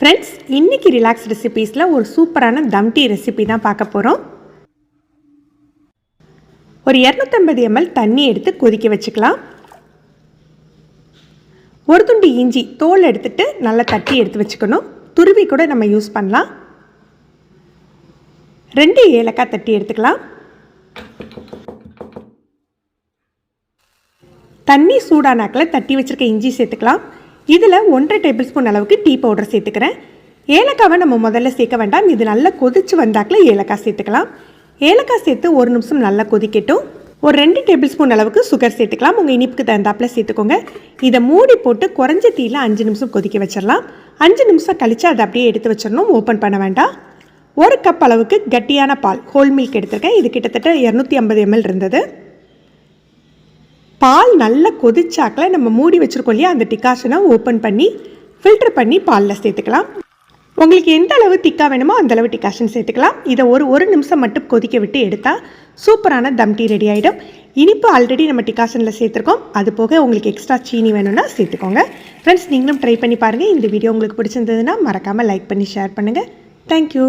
Friends இன்னைக்கு relax ரெசிபீஸில் ஒரு சூப்பரான தம் டீ ரெசிபி தான் பார்க்க போகிறோம் ஒரு இரநூத்தம்பது எம்எல் தண்ணி எடுத்து கொதிக்க வச்சுக்கலாம். ஒரு துண்டு இஞ்சி தோல் எடுத்துகிட்டு நல்லா தட்டி எடுத்து வச்சுக்கணும். துருவி கூட நம்ம யூஸ் பண்ணலாம். ரெண்டு ஏலக்காய் தட்டி எடுத்துக்கலாம். தண்ணி சூடானாக்கில் தட்டி வச்சுருக்க இஞ்சி சேர்த்துக்கலாம். இதில் ஒன்றரை டேபிள் ஸ்பூன் அளவுக்கு டீ பவுடர் சேர்த்துக்கிறேன். ஏலக்காவை நம்ம முதல்ல சேர்க்க வேண்டாம். இது நல்லா கொதிச்சு வந்தாக்கில் ஏலக்காய் சேர்த்துக்கலாம். ஏலக்காய் சேர்த்து ஒரு நிமிஷம் நல்லா கொதிக்கட்டும். ஒரு ரெண்டு டேபிள் ஸ்பூன் அளவுக்கு சுகர் சேர்த்துக்கலாம். உங்கள் இனிப்புக்கு தகுந்தாப்பில் சேர்த்துக்கோங்க. இதை மூடி போட்டு குறைஞ்ச தீயில் அஞ்சு நிமிஷம் கொதிக்க வச்சிடலாம். அஞ்சு நிமிஷம் கழித்து அதை அப்படியே எடுத்து வச்சிடணும். ஓப்பன் பண்ண வேண்டாம். ஒரு கப் அளவுக்கு கட்டியான பால் ஹோல் மில்க் எடுத்திருக்கேன். இது கிட்டத்தட்ட இரநூத்தி ஐம்பது எம்எல் இருந்தது. பால் நல்லா கொதிச்சாக்கில் நம்ம மூடி வச்சுருக்கோம் இல்லையா அந்த டிகாஷனை ஓப்பன் பண்ணி ஃபில்டர் பண்ணி பாலில் சேர்த்துக்கலாம். உங்களுக்கு எந்த அளவு திக்காக வேணுமோ அந்தளவு டிக்காஷன் டிகாஷன் சேர்த்துக்கலாம். இதை ஒரு ஒரு நிமிஷம் மட்டும் கொதிக்க விட்டு எடுத்தால் சூப்பரான தம் டீ ரெடி ஆகிடும் இனிப்பு ஆல்ரெடி நம்ம டிகாஷனில் சேர்த்துருக்கோம். அது போக உங்களுக்கு எக்ஸ்ட்ரா சீனி வேணும்னா சேர்த்துக்கோங்க. ஃப்ரெண்ட்ஸ் நீங்களும் ட்ரை பண்ணி பாருங்கள் இந்த வீடியோ உங்களுக்கு பிடிச்சிருந்ததுன்னா மறக்காமல் லைக் பண்ணி ஷேர் பண்ணுங்கள் தேங்க்யூ